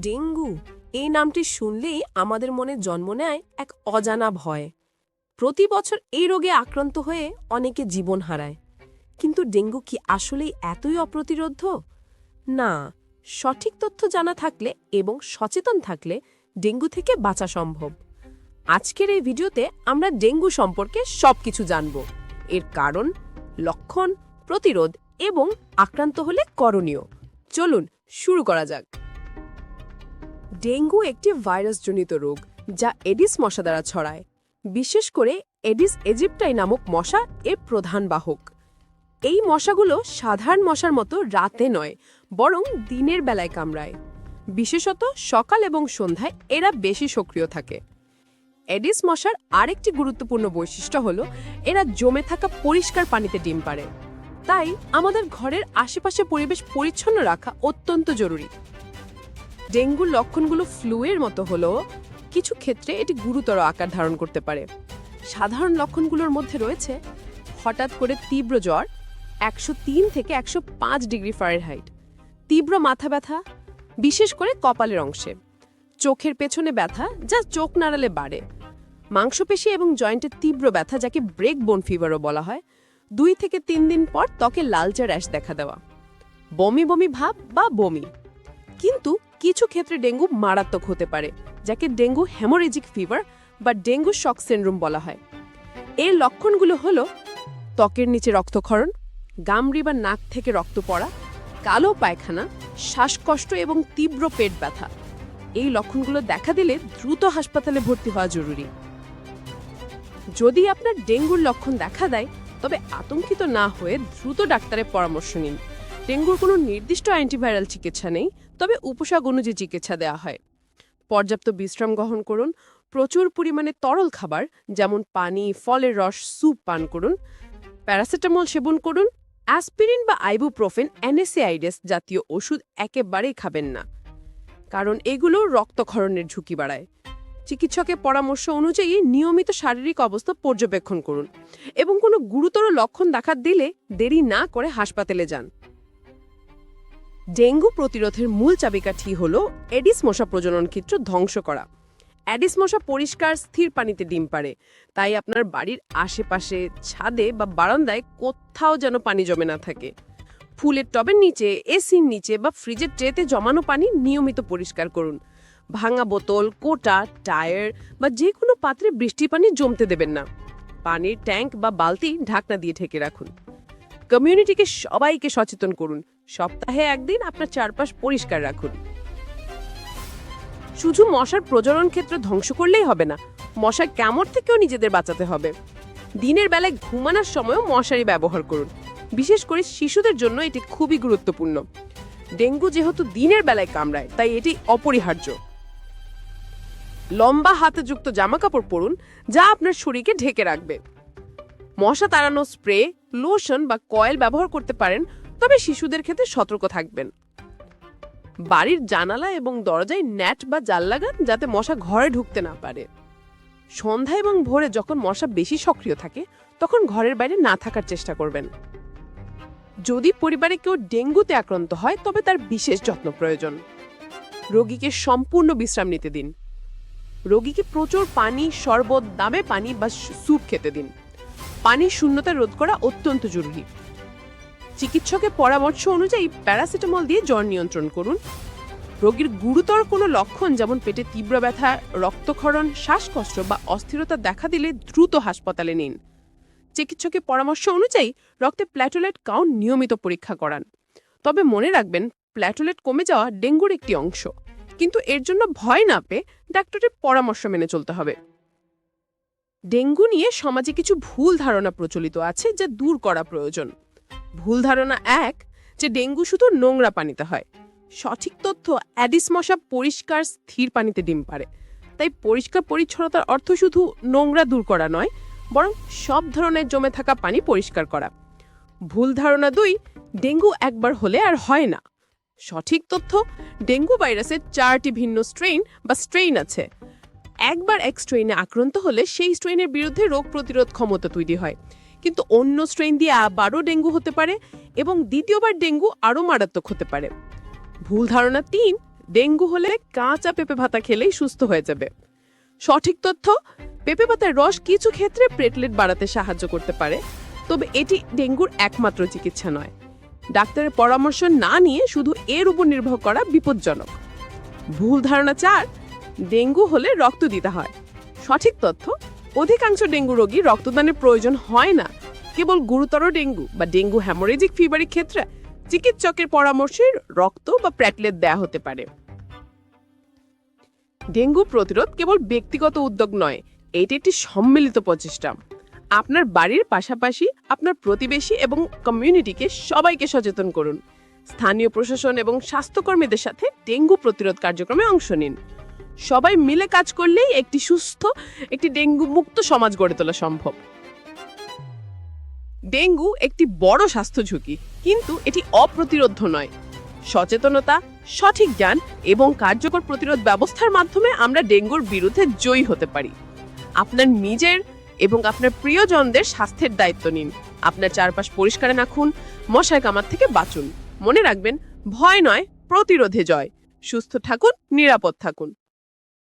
Dengue. এই নামটি শুনলেই আমাদের মনে জন্ম নেয় এক অজানা ভয়। প্রতি বছর এই রোগে আক্রান্ত হয়ে অনেকে জীবন হারায়। কিন্তু ডেঙ্গু কি আসলেই এতই অপ্রতিরোধ্য? না, সঠিক তথ্য জানা থাকলে এবং সচেতন থাকলে ডেঙ্গু থেকে বাঁচা সম্ভব। আজকের এই ভিডিওতে আমরা ডেঙ্গু সম্পর্কে সবকিছু জানব। এর কারণ, লক্ষণ, প্রতিরোধ এবং আক্রান্ত হলে করণীয়। চলুন, শুরু করা যাক। ডেঙ্গু একটি ভাইরাসজনিত রোগ, যা এডিস মশা দ্বারা ছড়ায়। বিশেষ করে এডিস এজিপ্টাই নামক মশা এর প্রধান বাহক। এই মশাগুলো সাধারণ মশার মতো রাতে নয়, বরং দিনের বেলায় কামড়ায়। বিশেষত সকাল এবং সন্ধ্যায় এরা বেশি সক্রিয় থাকে। এডিস মশার আরেকটি গুরুত্বপূর্ণ বৈশিষ্ট্য হল, এরা জমে থাকা পরিষ্কার পানিতে ডিম পারে তাই আমাদের ঘরের আশেপাশে পরিবেশ পরিচ্ছন্ন রাখা অত্যন্ত জরুরি। ডেঙ্গুর লক্ষণগুলো ফ্লুয়ের মতো হলেও কিছু ক্ষেত্রে এটি গুরুতর আকার ধারণ করতে পারে। সাধারণ লক্ষণগুলোর মধ্যে রয়েছে হঠাৎ করে তীব্র জ্বর, একশো তিন থেকে একশো পাঁচ ডিগ্রি ফারেনহাইট তীব্র মাথা ব্যথা, বিশেষ করে কপালের অংশে, চোখের পেছনে ব্যথা যা চোখ নাড়ালে বাড়ে। মাংসপেশি এবং জয়েন্টের তীব্র ব্যথা যাকে ব্রেক বোন ফিভারও বলা হয়, দুই থেকে তিন দিন পর ত্বকে লালচে র্যাশ দেখা দেওয়া। বমি বমি ভাব বা বমি। কিন্তু কিছু ক্ষেত্রে ডেঙ্গু মারাত্মক হতে পারে, যাকে ডেঙ্গু হ্যামোরেজিক ফিভার বা ডেঙ্গু শক সিন্ড্রোম বলা হয়। এর লক্ষণগুলো হলো ত্বকের নিচে রক্তক্ষরণ, গামড়ি বা নাক থেকে রক্ত পড়া, কালো পায়খানা, শ্বাসকষ্ট এবং তীব্র পেট ব্যথা। এই লক্ষণগুলো দেখা দিলে দ্রুত হাসপাতালে ভর্তি হওয়া জরুরি। যদি আপনার ডেঙ্গুর লক্ষণ দেখা দেয়, তবে আতঙ্কিত না হয়ে দ্রুত ডাক্তারের পরামর্শ নিন। ডেঙ্গুর কোনো নির্দিষ্ট অ্যান্টিভাইরাল চিকিৎসা নেই, তবে উপসাগ অনুযায়ী চিকিৎসা দেওয়া হয়। পর্যাপ্ত বিশ্রাম গ্রহণ করুন, প্রচুর পরিমাণে তরল খাবার, যেমন পানি, ফলের রস, স্যুপ পান করুন, প্যারাসিটামল সেবন করুন, অ্যাসপিরিন বা আইবুপ্রোফেন, অ্যানেসিআইডেস জাতীয় ওষুধ একেবারেই খাবেন না, কারণ এগুলো রক্তক্ষরণের ঝুঁকি বাড়ায়। চিকিৎসকের পরামর্শ অনুযায়ী নিয়মিত শারীরিক অবস্থা পর্যবেক্ষণ করুন এবং কোনো গুরুতর লক্ষণ দেখা দিলে দেরি না করে হাসপাতালে যান। ডেঙ্গু প্রতিরোধের মূল চাবিকাঠি হল এডিস মশা প্রজনন ক্ষেত্র ধ্বংস করা। অ্যাডিস মশা পরিষ্কার স্থির পানিতে ডিম পারে তাই আপনার বাড়ির আশেপাশে ছাদে বা বারান্দায় কোথাও যেন পানি জমে না থাকে। ফুলের টবের নিচে, এসির নিচে বা ফ্রিজের ট্রেতে জমানো পানি নিয়মিত পরিষ্কার করুন। ভাঙা বোতল, কোটা, টায়ার বা যে কোনো পাত্রে বৃষ্টি পানি জমতে দেবেন না। পানির ট্যাঙ্ক বা বালতি ঢাকনা দিয়ে ঢেকে রাখুন। কমিউনিটিকে সবাইকে সচেতন করুন। সপ্তাহে একদিন আপনার চারপাশ পরিষ্কার রাখুন। শুধু মশার প্রজনন ক্ষেত্র ধ্বংস করলেই হবে না, মশার কামড় থেকেও নিজেদের বাঁচাতে হবে। দিনের বেলায় ঘুমানোর সময়ও মশারি ব্যবহার করুন। বিশেষ করে শিশুদের জন্য এটি খুবই গুরুত্বপূর্ণ। ডেঙ্গু যেহেতু দিনের বেলায় কামড়ায়, তাই এটি অপরিহার্য। লম্বা হাতে হাতেযুক্ত জামাকাপড় পরুন, যা আপনার শরীরকে ঢেকে রাখবে। মশা তাড়ানো স্প্রে, লোশন বা কয়েল ব্যবহার করতে পারেন তবে শিশুদের ক্ষেত্রে সতর্ক থাকবেন। বাড়ির জানালা এবং দরজায় ন্যাট বা জাল লাগান যাতে মশা ঘরে ঢুকতে না পারে। সন্ধ্যা এবং ভোরে যখন মশা বেশি সক্রিয় থাকে, তখন ঘরের বাইরে না থাকার চেষ্টা করবেন। যদি পরিবারে কেউ ডেঙ্গুতে আক্রান্ত হয়, তবে তার বিশেষ যত্ন প্রয়োজন। রোগীকে সম্পূর্ণ বিশ্রাম নিতে দিন। রোগীকে প্রচুর পানি, শরবত, দামে পানি বা স্যুপ খেতে দিন। পানির শূন্যতা রোধ করা অত্যন্ত জরুরি। চিকিৎসকের পরামর্শ অনুযায়ী প্যারাসিটামল দিয়ে জ্বর নিয়ন্ত্রণ করুন। রোগীর গুরুতর কোনো লক্ষণ যেমন পেটে তীব্র ব্যথা, রক্তক্ষরণ, শ্বাসকষ্ট বা অস্থিরতা দেখা দিলে দ্রুত হাসপাতালে নিন। চিকিৎসকের পরামর্শ অনুযায়ী রক্তে প্ল্যাটোলেট কাউন্ট নিয়মিত পরীক্ষা করান। তবে মনে রাখবেন, প্ল্যাটোলেট কমে যাওয়া ডেঙ্গুর একটি অংশ। কিন্তু এর জন্য ভয় না পেয়ে ডাক্তারের পরামর্শ মেনে চলতে হবে। ডেঙ্গু নিয়ে সমাজে কিছু ভুল ধারণা প্রচলিত আছে যা দূর করা প্রয়োজন। ভুল ধারণা এক যে ডেঙ্গু শুধু নোংরা পানিতে হয়। সঠিক তথ্য অ্যাডিস মশা পরিষ্কার স্থির পানিতে ডিম পারে তাই পরিষ্কার পরিচ্ছন্নতার অর্থ শুধু নোংরা দূর করা নয়, বরং সব ধরনের জমে থাকা পানি পরিষ্কার করা। ভুল ধারণা দুই, ডেঙ্গু একবার হলে আর হয় না। সঠিক তথ্য, ডেঙ্গু ভাইরাসের চারটি ভিন্ন স্ট্রেইন বা স্ট্রেইন আছে। একবার এক স্ট্রেইনে আক্রান্ত হলে সেই স্ট্রেইনের বিরুদ্ধে রোগ প্রতিরোধ ক্ষমতা তৈরি হয়। কিন্তু অন্য স্ট্রেইন দিয়ে আবারও ডেঙ্গু হতে পারে এবং দ্বিতীয়বার ডেঙ্গু আরও মারাত্মক হতে পারে। ভুল ধারণা তিন, ডেঙ্গু হলে কাঁচা পেঁপে ভাতা খেলেই সুস্থ হয়ে যাবে। সঠিক তথ্য, পেঁপে পাতার রস কিছু ক্ষেত্রে প্লেটলেট বাড়াতে সাহায্য করতে পারে, তবে এটি ডেঙ্গুর একমাত্র চিকিৎসা নয়। ডাক্তারের পরামর্শ না নিয়ে শুধু এর উপর নির্ভর করা বিপজ্জনক। ভুল ধারণা চার, ডেঙ্গু হলে রক্ত দিতে হয়। সঠিক তথ্য অধিকাংশ ডেঙ্গু রোগী রক্তদানের প্রয়োজন হয় না। কেবল গুরুতর ডেঙ্গু বা ডেঙ্গু হ্যামোরেজিক ফিভারের ক্ষেত্রে চিকিৎসকের পরামর্শে রক্ত বা প্যাটলেট দেয়া হতে পারে। ডেঙ্গু প্রতিরোধ কেবল ব্যক্তিগত উদ্যোগ নয়, এটি একটি সম্মিলিত প্রচেষ্টা। আপনার বাড়ির পাশাপাশি আপনার প্রতিবেশী এবং কমিউনিটিকে সবাইকে সচেতন করুন। স্থানীয় প্রশাসন এবং স্বাস্থ্যকর্মীদের সাথে ডেঙ্গু প্রতিরোধ কার্যক্রমে অংশ নিন। সবাই মিলে কাজ করলেই একটি সুস্থ, একটি ডেঙ্গু মুক্ত সমাজ গড়ে তোলা সম্ভব। ডেঙ্গু একটি বড় স্বাস্থ্য ঝুঁকি, কিন্তু এটি অপ্রতিরোধ্য নয়। সচেতনতা, সঠিক জ্ঞান এবং কার্যকর প্রতিরোধ ব্যবস্থার মাধ্যমে আমরা ডেঙ্গুর বিরুদ্ধে জয়ী হতে পারি। আপনার নিজের এবং আপনার প্রিয়জনদের স্বাস্থ্যের দায়িত্ব নিন। আপনার চারপাশ পরিষ্কার রাখুন, মশায় কামার থেকে বাঁচুন। মনে রাখবেন, ভয় নয়, প্রতিরোধে জয়। সুস্থ থাকুন, নিরাপদ থাকুন।